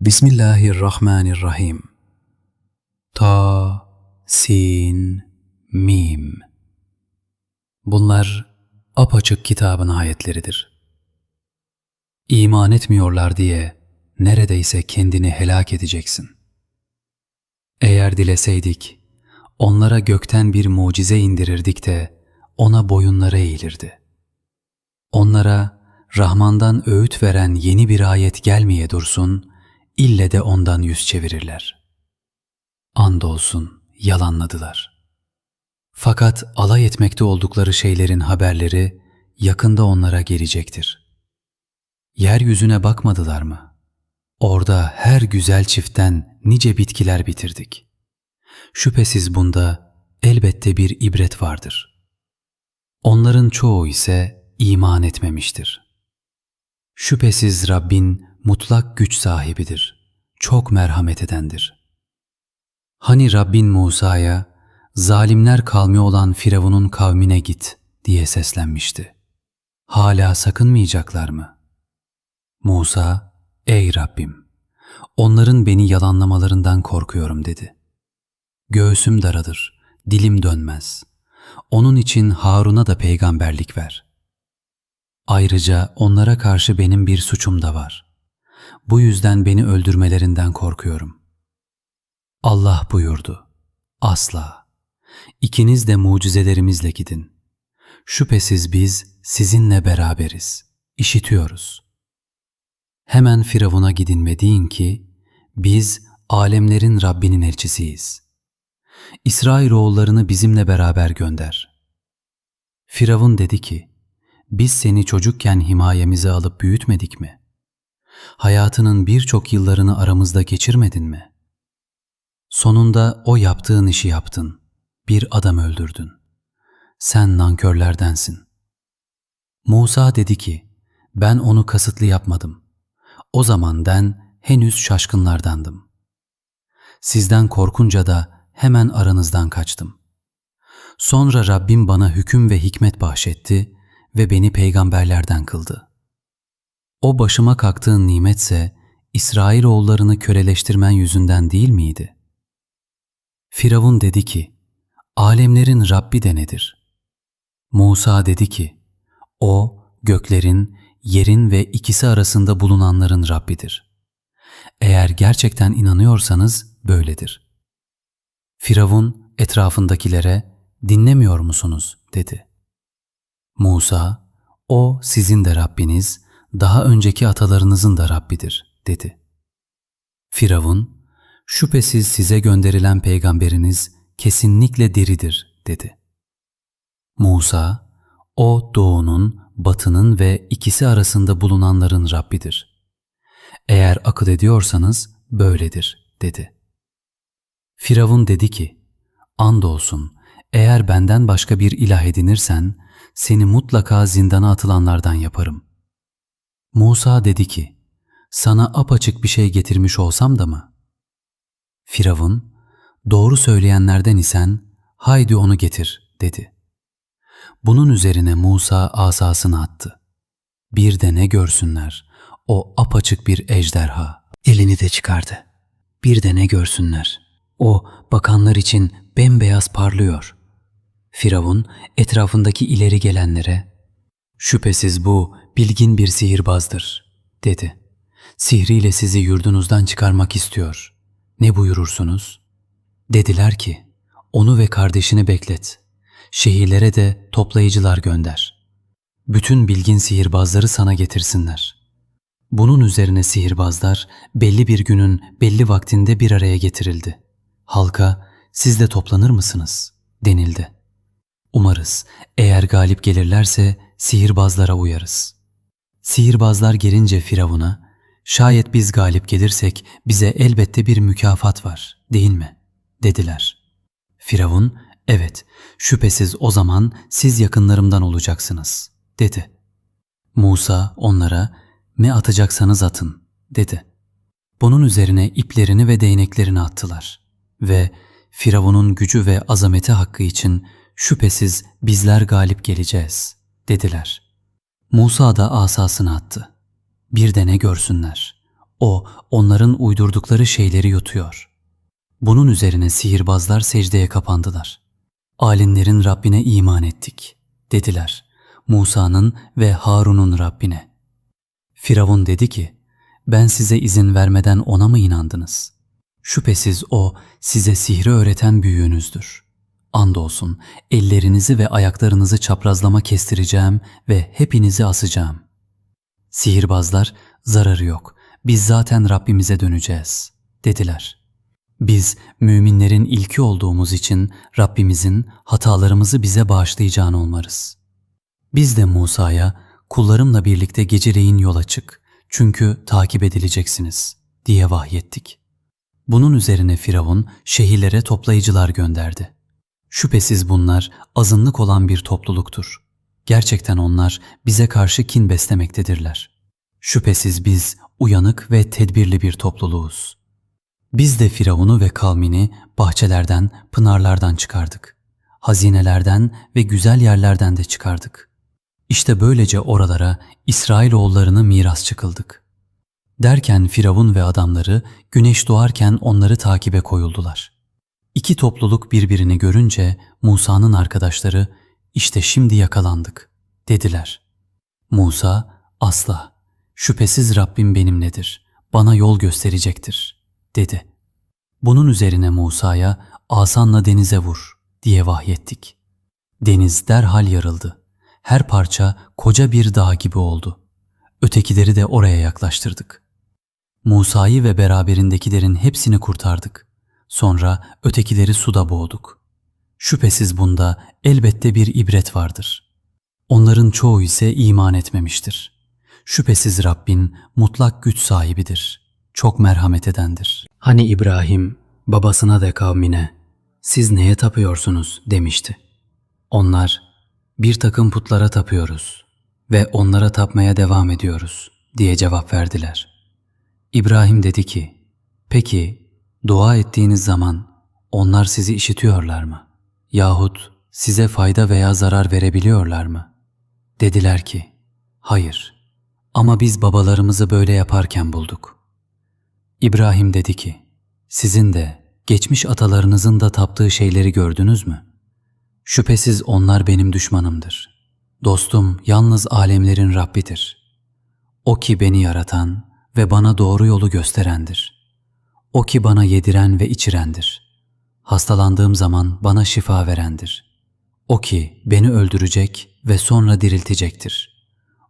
Bismillahirrahmanirrahim. Ta, sin, mim. Bunlar apaçık kitabın ayetleridir. İman etmiyorlar diye neredeyse kendini helak edeceksin. Eğer dileseydik, onlara gökten bir mucize indirirdik de ona boyunları eğilirdi. Onlara Rahman'dan öğüt veren yeni bir ayet gelmeye dursun, ille de ondan yüz çevirirler. Andolsun yalanladılar. Fakat alay etmekte oldukları şeylerin haberleri yakında onlara gelecektir. Yeryüzüne bakmadılar mı? Orada her güzel çiftten nice bitkiler bitirdik. Şüphesiz bunda elbette bir ibret vardır. Onların çoğu ise iman etmemiştir. Şüphesiz Rabbin mutlak güç sahibidir. Çok merhamet edendir. Hani Rabbin Musa'ya zalimler kavmi olan Firavun'un kavmine git diye seslenmişti. Hala sakınmayacaklar mı? Musa, ey Rabbim, onların beni yalanlamalarından korkuyorum dedi. Göğsüm daralır, dilim dönmez. Onun için Harun'a da peygamberlik ver. Ayrıca onlara karşı benim bir suçum da var. Bu yüzden beni öldürmelerinden korkuyorum. Allah buyurdu. Asla. İkiniz de mucizelerimizle gidin. Şüphesiz biz sizinle beraberiz. İşitiyoruz. Hemen Firavun'a gidin ve deyin ki, biz alemlerin Rabbinin elçisiyiz. İsrailoğullarını bizimle beraber gönder. Firavun dedi ki, biz seni çocukken himayemize alıp büyütmedik mi? Hayatının birçok yıllarını aramızda geçirmedin mi? Sonunda o yaptığın işi yaptın. Bir adam öldürdün. Sen nankörlerdensin. Musa dedi ki, ben onu kasıtlı yapmadım. O zaman ben henüz şaşkınlardandım. Sizden korkunca da hemen aranızdan kaçtım. Sonra Rabbim bana hüküm ve hikmet bahşetti ve beni peygamberlerden kıldı. O başıma kalktığın nimetse İsrailoğullarını köleleştirmen yüzünden değil miydi? Firavun dedi ki, alemlerin Rabbi de nedir? Musa dedi ki, o göklerin, yerin ve ikisi arasında bulunanların Rabbidir. Eğer gerçekten inanıyorsanız böyledir. Firavun etrafındakilere dinlemiyor musunuz dedi. Musa, o sizin de Rabbiniz, daha önceki atalarınızın da Rabbidir dedi. Firavun, şüphesiz size gönderilen peygamberiniz kesinlikle diridir dedi. Musa, o doğunun, batının ve ikisi arasında bulunanların Rabbidir. Eğer akıl ediyorsanız böyledir dedi. Firavun dedi ki, andolsun eğer benden başka bir ilah edinirsen seni mutlaka zindana atılanlardan yaparım. Musa dedi ki, sana apaçık bir şey getirmiş olsam da mı? Firavun, doğru söyleyenlerden isen haydi onu getir dedi. Bunun üzerine Musa asasını attı. Bir de ne görsünler, o apaçık bir ejderha. Elini de çıkardı. Bir de ne görsünler, o bakanlar için bembeyaz parlıyor. Firavun etrafındaki ileri gelenlere ''Şüphesiz bu bilgin bir sihirbazdır.'' dedi. ''Sihriyle sizi yurdunuzdan çıkarmak istiyor. Ne buyurursunuz?'' Dediler ki ''Onu ve kardeşini beklet. Şehirlere de toplayıcılar gönder. Bütün bilgin sihirbazları sana getirsinler.'' Bunun üzerine sihirbazlar belli bir günün belli vaktinde bir araya getirildi. Halka siz de toplanır mısınız? denildi. Umarız eğer galip gelirlerse sihirbazlara uyarız. Sihirbazlar gelince Firavun'a, şayet biz galip gelirsek bize elbette bir mükafat var değil mi? dediler. Firavun, evet şüphesiz o zaman siz yakınlarımdan olacaksınız dedi. Musa onlara ne atacaksanız atın dedi. Bunun üzerine iplerini ve değneklerini attılar ve Firavun'un gücü ve azameti hakkı için şüphesiz bizler galip geleceğiz dediler. Musa da asasını attı. Bir de ne görsünler. O, onların uydurdukları şeyleri yutuyor. Bunun üzerine sihirbazlar secdeye kapandılar. Alimlerin Rabbine iman ettik, dediler. Musa'nın ve Harun'un Rabbine. Firavun dedi ki, ben size izin vermeden ona mı inandınız? Şüphesiz o size sihri öğreten büyüğünüzdür. Andolsun ellerinizi ve ayaklarınızı çaprazlama kestireceğim ve hepinizi asacağım. Sihirbazlar zararı yok, biz zaten Rabbimize döneceğiz, dediler. Biz müminlerin ilki olduğumuz için Rabbimizin hatalarımızı bize bağışlayacağını umarız. Biz de Musa'ya kullarımla birlikte geceleyin yola çık çünkü takip edileceksiniz diye vahyettik. Bunun üzerine Firavun şehirlere toplayıcılar gönderdi. Şüphesiz bunlar azınlık olan bir topluluktur. Gerçekten onlar bize karşı kin beslemektedirler. Şüphesiz biz uyanık ve tedbirli bir topluluğuz. Biz de Firavun'u ve kavmini bahçelerden, pınarlardan çıkardık. Hazinelerden ve güzel yerlerden de çıkardık. İşte böylece oralara İsrailoğullarını miras çıkıldık. Derken Firavun ve adamları güneş doğarken onları takibe koyuldular. İki topluluk birbirini görünce Musa'nın arkadaşları işte şimdi yakalandık dediler. Musa asla şüphesiz Rabbim benimledir bana yol gösterecektir dedi. Bunun üzerine Musa'ya asanla denize vur diye vahyettik. Deniz derhal yarıldı. Her parça koca bir dağ gibi oldu. Ötekileri de oraya yaklaştırdık. Musa'yı ve beraberindekilerin hepsini kurtardık. Sonra ötekileri suda boğduk. Şüphesiz bunda elbette bir ibret vardır. Onların çoğu ise iman etmemiştir. Şüphesiz Rabbin mutlak güç sahibidir. Çok merhamet edendir. Hani İbrahim babasına da kavmine siz neye tapıyorsunuz demişti. Onlar bir takım putlara tapıyoruz ve onlara tapmaya devam ediyoruz diye cevap verdiler. İbrahim dedi ki, peki dua ettiğiniz zaman onlar sizi işitiyorlar mı? Yahut size fayda veya zarar verebiliyorlar mı? Dediler ki, hayır ama biz babalarımızı böyle yaparken bulduk. İbrahim dedi ki, sizin de geçmiş atalarınızın da taptığı şeyleri gördünüz mü? Şüphesiz onlar benim düşmanımdır. Dostum yalnız alemlerin Rabbidir. O ki beni yaratan ve bana doğru yolu gösterendir. O ki bana yediren ve içirendir. Hastalandığım zaman bana şifa verendir. O ki beni öldürecek ve sonra diriltecektir.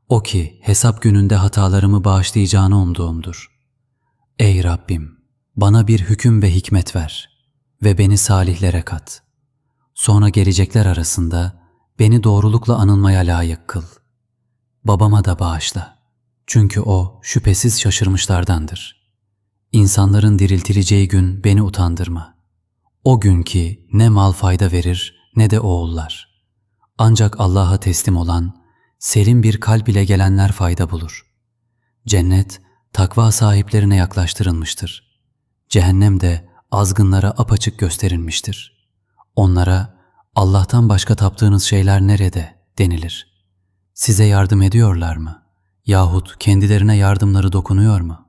O ki hesap gününde hatalarımı bağışlayacağını umduğumdur. Ey Rabbim! Bana bir hüküm ve hikmet ver ve beni salihlere kat.'' Sonra gelecekler arasında beni doğrulukla anılmaya layık kıl. Babama da bağışla. Çünkü o şüphesiz şaşırmışlardandır. İnsanların diriltileceği gün beni utandırma. O gün ki ne mal fayda verir ne de oğullar. Ancak Allah'a teslim olan, selim bir kalp ile gelenler fayda bulur. Cennet, takva sahiplerine yaklaştırılmıştır. Cehennem de azgınlara apaçık gösterilmiştir.'' Onlara Allah'tan başka taptığınız şeyler nerede denilir. Size yardım ediyorlar mı? Yahut kendilerine yardımları dokunuyor mu?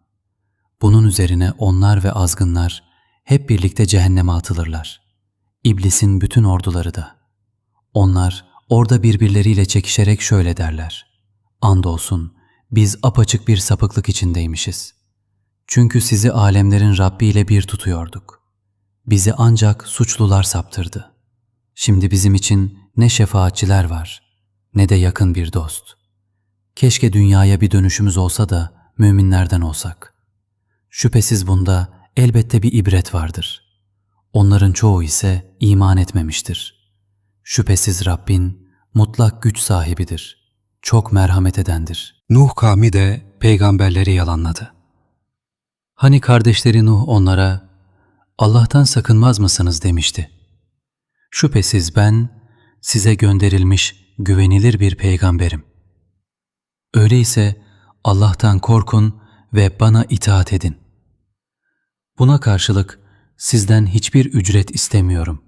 Bunun üzerine onlar ve azgınlar hep birlikte cehenneme atılırlar. İblisin bütün orduları da. Onlar orada birbirleriyle çekişerek şöyle derler. Andolsun biz apaçık bir sapıklık içindeymişiz. Çünkü sizi alemlerin Rabbi ile bir tutuyorduk. Bizi ancak suçlular saptırdı. Şimdi bizim için ne şefaatçiler var ne de yakın bir dost. Keşke dünyaya bir dönüşümüz olsa da müminlerden olsak. Şüphesiz bunda elbette bir ibret vardır. Onların çoğu ise iman etmemiştir. Şüphesiz Rabbin mutlak güç sahibidir. Çok merhamet edendir. Nuh kavmi de peygamberleri yalanladı. Hani kardeşleri Nuh onlara Allah'tan sakınmaz mısınız demişti. Şüphesiz ben size gönderilmiş güvenilir bir peygamberim. Öyleyse Allah'tan korkun ve bana itaat edin. Buna karşılık sizden hiçbir ücret istemiyorum.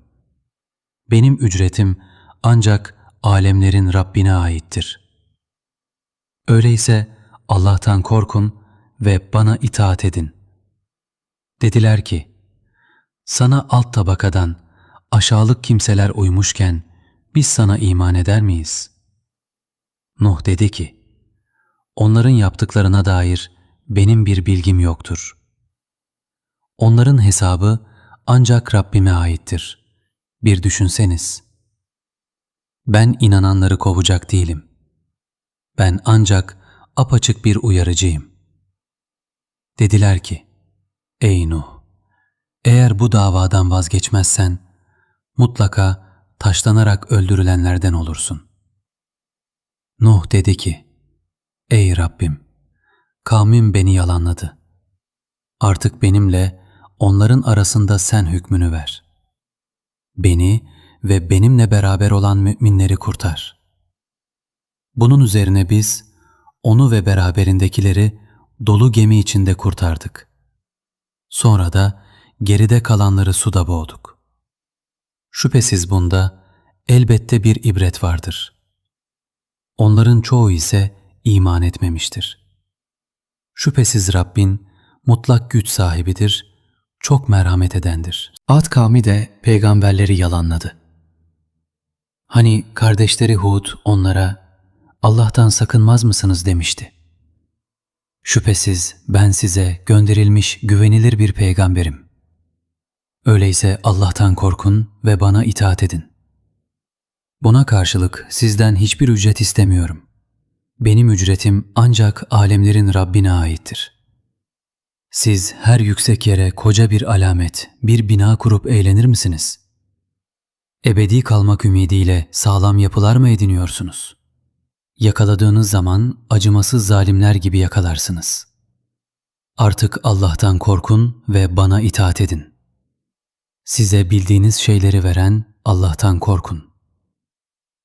Benim ücretim ancak alemlerin Rabbine aittir. Öyleyse Allah'tan korkun ve bana itaat edin. Dediler ki, sana alt tabakadan aşağılık kimseler uymuşken biz sana iman eder miyiz? Nuh dedi ki, onların yaptıklarına dair benim bir bilgim yoktur. Onların hesabı ancak Rabbime aittir. Bir düşünseniz. Ben inananları kovacak değilim. Ben ancak apaçık bir uyarıcıyım. Dediler ki, Ey Nuh! Eğer bu davadan vazgeçmezsen, mutlaka taşlanarak öldürülenlerden olursun. Nuh dedi ki, Ey Rabbim! Kavmim beni yalanladı. Artık benimle onların arasında sen hükmünü ver. Beni ve benimle beraber olan müminleri kurtar. Bunun üzerine biz onu ve beraberindekileri dolu gemi içinde kurtardık. Sonra da geride kalanları suda boğduk. Şüphesiz bunda elbette bir ibret vardır. Onların çoğu ise iman etmemiştir. Şüphesiz Rabbin mutlak güç sahibidir, çok merhamet edendir. Ad kavmi de peygamberleri yalanladı. Hani kardeşleri Hud onlara Allah'tan sakınmaz mısınız demişti. Şüphesiz ben size gönderilmiş güvenilir bir peygamberim. Öyleyse Allah'tan korkun ve bana itaat edin. Buna karşılık sizden hiçbir ücret istemiyorum. Benim ücretim ancak alemlerin Rabbine aittir. Siz her yüksek yere koca bir alamet, bir bina kurup eğlenir misiniz? Ebedi kalmak ümidiyle sağlam yapılar mı ediniyorsunuz? Yakaladığınız zaman acımasız zalimler gibi yakalarsınız. Artık Allah'tan korkun ve bana itaat edin. Size bildiğiniz şeyleri veren Allah'tan korkun.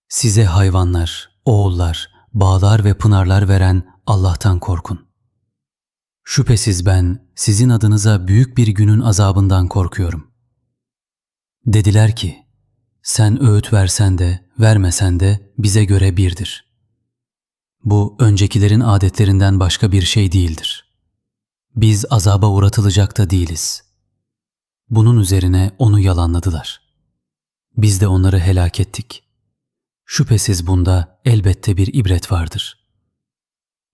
Size hayvanlar, oğullar, bağlar ve pınarlar veren Allah'tan korkun. Şüphesiz ben sizin adınıza büyük bir günün azabından korkuyorum. Dediler ki, sen öğüt versen de vermesen de bize göre birdir. Bu öncekilerin adetlerinden başka bir şey değildir. Biz azaba uğratılacak da değiliz. Bunun üzerine onu yalanladılar. Biz de onları helak ettik. Şüphesiz bunda elbette bir ibret vardır.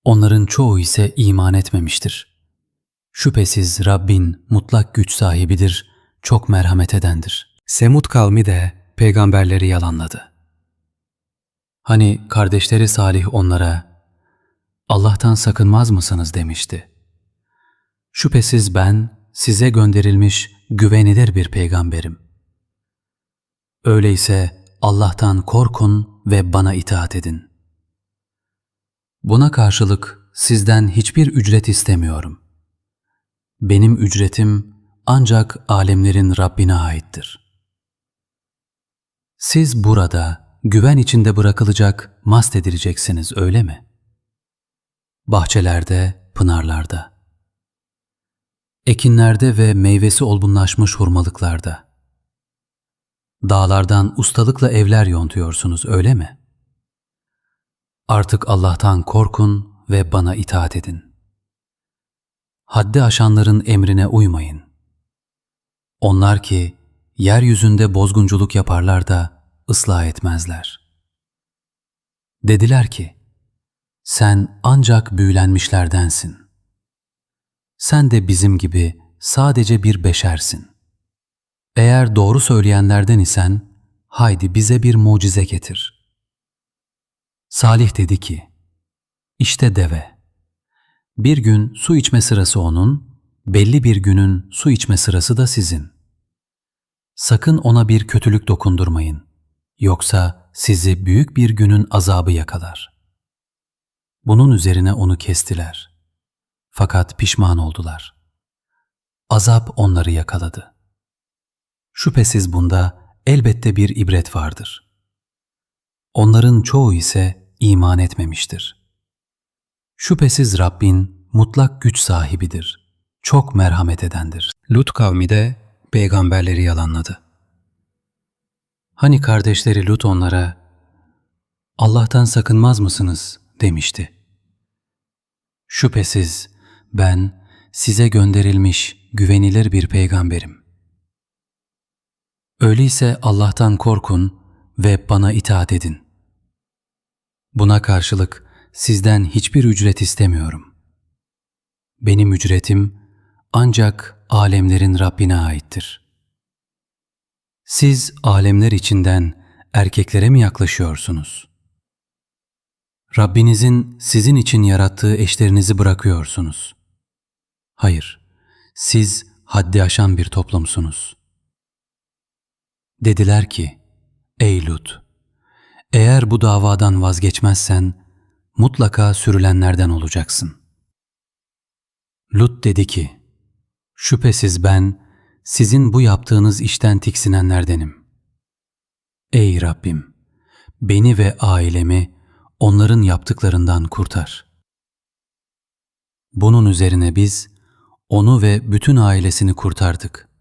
Onların çoğu ise iman etmemiştir. Şüphesiz Rabbin mutlak güç sahibidir, çok merhamet edendir. Semud kavmi de peygamberleri yalanladı. Hani kardeşleri Salih onlara, Allah'tan sakınmaz mısınız demişti. Şüphesiz ben size gönderilmiş güvenilir bir peygamberim. Öyleyse Allah'tan korkun ve bana itaat edin. Buna karşılık sizden hiçbir ücret istemiyorum. Benim ücretim ancak alemlerin Rabbine aittir. Siz burada güven içinde bırakılacak, mast edileceksiniz öyle mi? Bahçelerde, pınarlarda, ekinlerde ve meyvesi olgunlaşmış hurmalıklarda, dağlardan ustalıkla evler yontuyorsunuz öyle mi? Artık Allah'tan korkun ve bana itaat edin. Haddi aşanların emrine uymayın. Onlar ki yeryüzünde bozgunculuk yaparlar da ıslah etmezler. Dediler ki, sen ancak büyülenmişlerdensin. Sen de bizim gibi sadece bir beşersin. Eğer doğru söyleyenlerden isen, haydi bize bir mucize getir. Salih dedi ki, işte deve. Bir gün su içme sırası onun, belli bir günün su içme sırası da sizin. Sakın ona bir kötülük dokundurmayın. Yoksa sizi büyük bir günün azabı yakalar. Bunun üzerine onu kestiler. Fakat pişman oldular. Azap onları yakaladı. Şüphesiz bunda elbette bir ibret vardır. Onların çoğu ise iman etmemiştir. Şüphesiz Rabbin mutlak güç sahibidir, çok merhamet edendir. Lut kavmi de peygamberleri yalanladı. Hani kardeşleri Lut onlara, Allah'tan sakınmaz mısınız demişti. Şüphesiz ben size gönderilmiş güvenilir bir peygamberim. Öyleyse Allah'tan korkun ve bana itaat edin. Buna karşılık sizden hiçbir ücret istemiyorum. Benim ücretim ancak alemlerin Rabbine aittir. Siz alemler içinden erkeklere mi yaklaşıyorsunuz? Rabbinizin sizin için yarattığı eşlerinizi bırakıyorsunuz. Hayır, siz haddi aşan bir toplumsunuz. Dediler ki, ey Lut, eğer bu davadan vazgeçmezsen mutlaka sürülenlerden olacaksın. Lut dedi ki, şüphesiz ben sizin bu yaptığınız işten tiksinenlerdenim. Ey Rabbim, beni ve ailemi onların yaptıklarından kurtar. Bunun üzerine biz onu ve bütün ailesini kurtardık.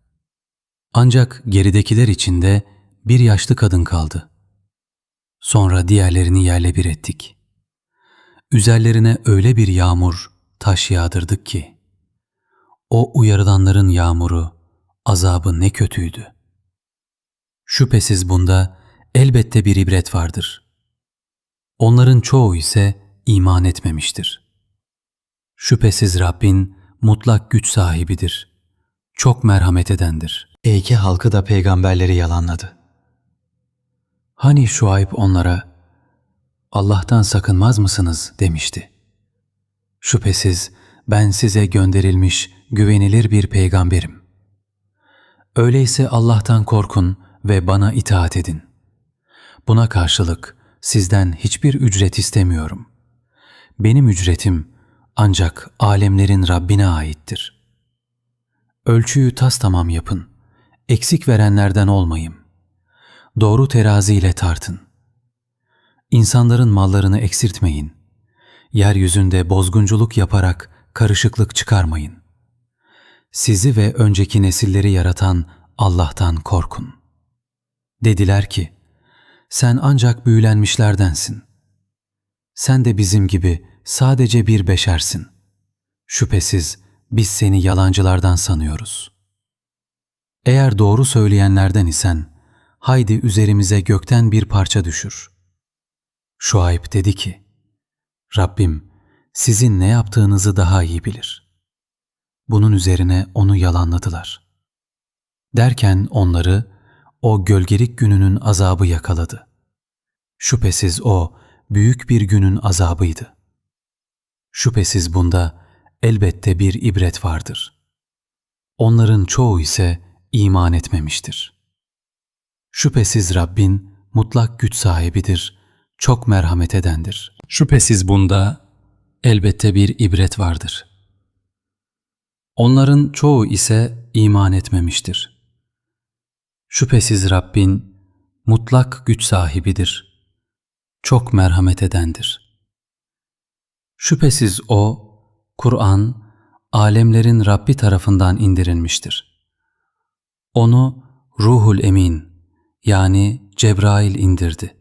Ancak geridekiler içinde bir yaşlı kadın kaldı. Sonra diğerlerini yerle bir ettik. Üzerlerine öyle bir yağmur, taş yağdırdık ki, o uyarılanların yağmuru, azabı ne kötüydü. Şüphesiz bunda elbette bir ibret vardır. Onların çoğu ise iman etmemiştir. Şüphesiz Rabbin mutlak güç sahibidir. Çok merhamet edendir. Eyke halkı da peygamberleri yalanladı. Hani Şuayb onlara Allah'tan sakınmaz mısınız demişti. Şüphesiz ben size gönderilmiş güvenilir bir peygamberim. Öyleyse Allah'tan korkun ve bana itaat edin. Buna karşılık sizden hiçbir ücret istemiyorum. Benim ücretim ancak alemlerin Rabbine aittir. Ölçüyü tas tamam yapın. Eksik verenlerden olmayın. Doğru teraziyle tartın. İnsanların mallarını eksiltmeyin. Yeryüzünde bozgunculuk yaparak karışıklık çıkarmayın. Sizi ve önceki nesilleri yaratan Allah'tan korkun. Dediler ki, sen ancak büyülenmişlerdensin. Sen de bizim gibi sadece bir beşersin. Şüphesiz biz seni yalancılardan sanıyoruz. Eğer doğru söyleyenlerden isen, haydi üzerimize gökten bir parça düşür. Şuayb dedi ki, Rabbim sizin ne yaptığınızı daha iyi bilir. Bunun üzerine onu yalanladılar. Derken onları o gölgelik gününün azabı yakaladı. Şüphesiz o büyük bir günün azabıydı. Şüphesiz bunda elbette bir ibret vardır. Onların çoğu ise iman etmemiştir. Şüphesiz Rabbin mutlak güç sahibidir, çok merhamet edendir. Şüphesiz bunda elbette bir ibret vardır. Onların çoğu ise iman etmemiştir. Şüphesiz Rabbin mutlak güç sahibidir, çok merhamet edendir. Şüphesiz O, Kur'an, alemlerin Rabbi tarafından indirilmiştir. Onu Ruhul Emin yani Cebrail indirdi.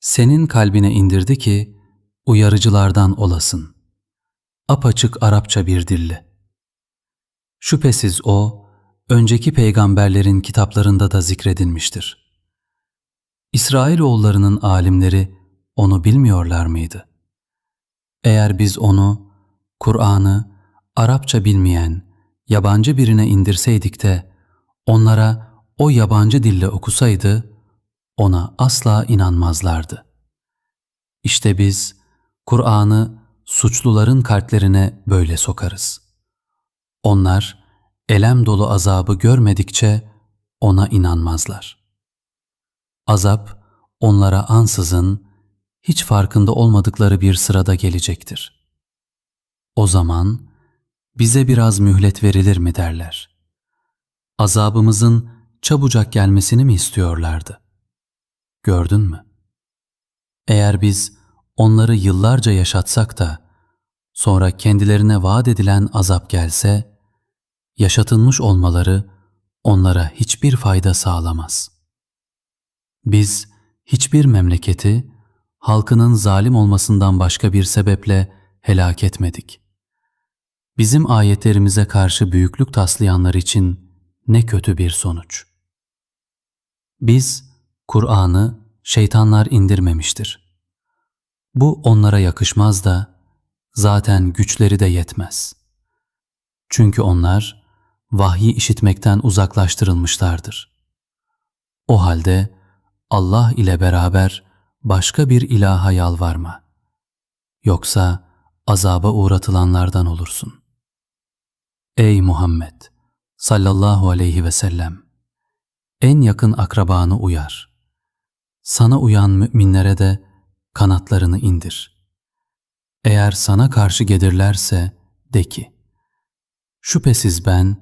Senin kalbine indirdi ki uyarıcılardan olasın. Apaçık Arapça bir dille. Şüphesiz o, önceki peygamberlerin kitaplarında da zikredilmiştir. İsrailoğullarının alimleri onu bilmiyorlar mıydı? Eğer biz onu, Kur'an'ı Arapça bilmeyen, yabancı birine indirseydik de onlara o yabancı dille okusaydı, ona asla inanmazlardı. İşte biz Kur'an'ı suçluların kalplerine böyle sokarız. Onlar elem dolu azabı görmedikçe ona inanmazlar. Azap onlara ansızın hiç farkında olmadıkları bir sırada gelecektir. O zaman bize biraz mühlet verilir mi derler. Azabımızın çabucak gelmesini mi istiyorlardı? Gördün mü? Eğer biz onları yıllarca yaşatsak da sonra kendilerine vaat edilen azap gelse, yaşatılmış olmaları onlara hiçbir fayda sağlamaz. Biz hiçbir memleketi halkının zalim olmasından başka bir sebeple helak etmedik. Bizim ayetlerimize karşı büyüklük taslayanlar için ne kötü bir sonuç. Biz Kur'an'ı şeytanlar indirmemiştir. Bu onlara yakışmaz da zaten güçleri de yetmez. Çünkü onlar vahyi işitmekten uzaklaştırılmışlardır. O halde Allah ile beraber başka bir ilaha yalvarma. Yoksa azaba uğratılanlardan olursun. Ey Muhammed sallallahu aleyhi ve sellem en yakın akrabanı uyar. Sana uyan müminlere de kanatlarını indir. Eğer sana karşı gelirlerse de ki, şüphesiz ben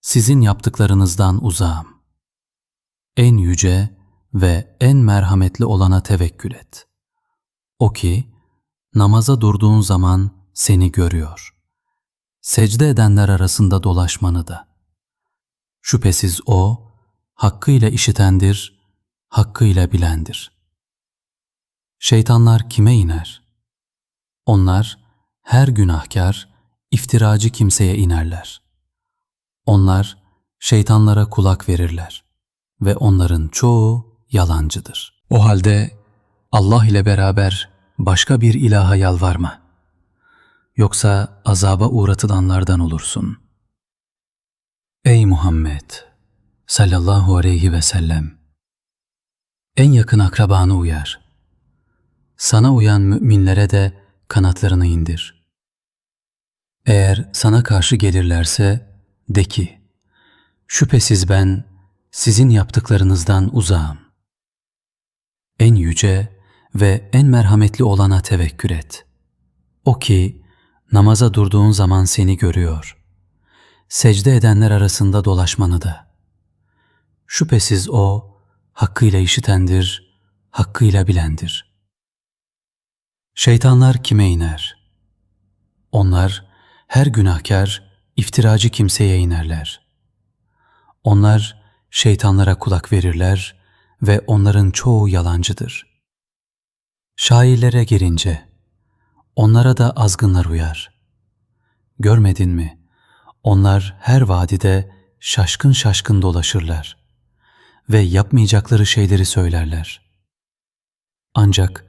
sizin yaptıklarınızdan uzağım. En yüce ve en merhametli olana tevekkül et. O ki, namaza durduğun zaman seni görüyor. Secde edenler arasında dolaşmanı da. Şüphesiz O, hakkıyla işitendir, hakkıyla bilendir. Şeytanlar kime iner? Onlar her günahkar, iftiracı kimseye inerler. Onlar şeytanlara kulak verirler ve onların çoğu yalancıdır. O halde Allah ile beraber başka bir ilaha yalvarma. Yoksa azaba uğratılanlardan olursun. Ey Muhammed sallallahu aleyhi ve sellem en yakın akrabanı uyar. Sana uyan müminlere de kanatlarını indir. Eğer sana karşı gelirlerse de ki, şüphesiz ben sizin yaptıklarınızdan uzağım. En yüce ve en merhametli olana tevekkül et. O ki namaza durduğun zaman seni görüyor. Secde edenler arasında dolaşmanı da. Şüphesiz o hakkıyla işitendir, hakkıyla bilendir. Şeytanlar kime iner? Onlar her günahkar, iftiracı kimseye inerler. Onlar şeytanlara kulak verirler ve onların çoğu yalancıdır. Şairlere gelince, onlara da azgınlar uyar. Görmedin mi? Onlar her vadide şaşkın şaşkın dolaşırlar ve yapmayacakları şeyleri söylerler. Ancak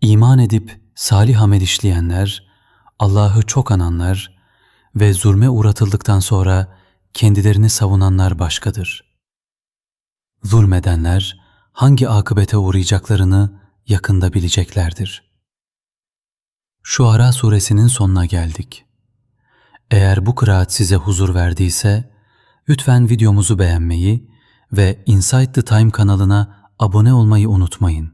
iman edip salih amel işleyenler, Allah'ı çok ananlar ve zulme uğratıldıktan sonra kendilerini savunanlar başkadır. Zulmedenler hangi akıbete uğrayacaklarını yakında bileceklerdir. Şuara suresinin sonuna geldik. Eğer bu kıraat size huzur verdiyse, lütfen videomuzu beğenmeyi ve Inside the Time kanalına abone olmayı unutmayın.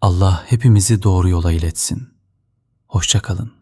Allah hepimizi doğru yola iletsin. Hoşçakalın.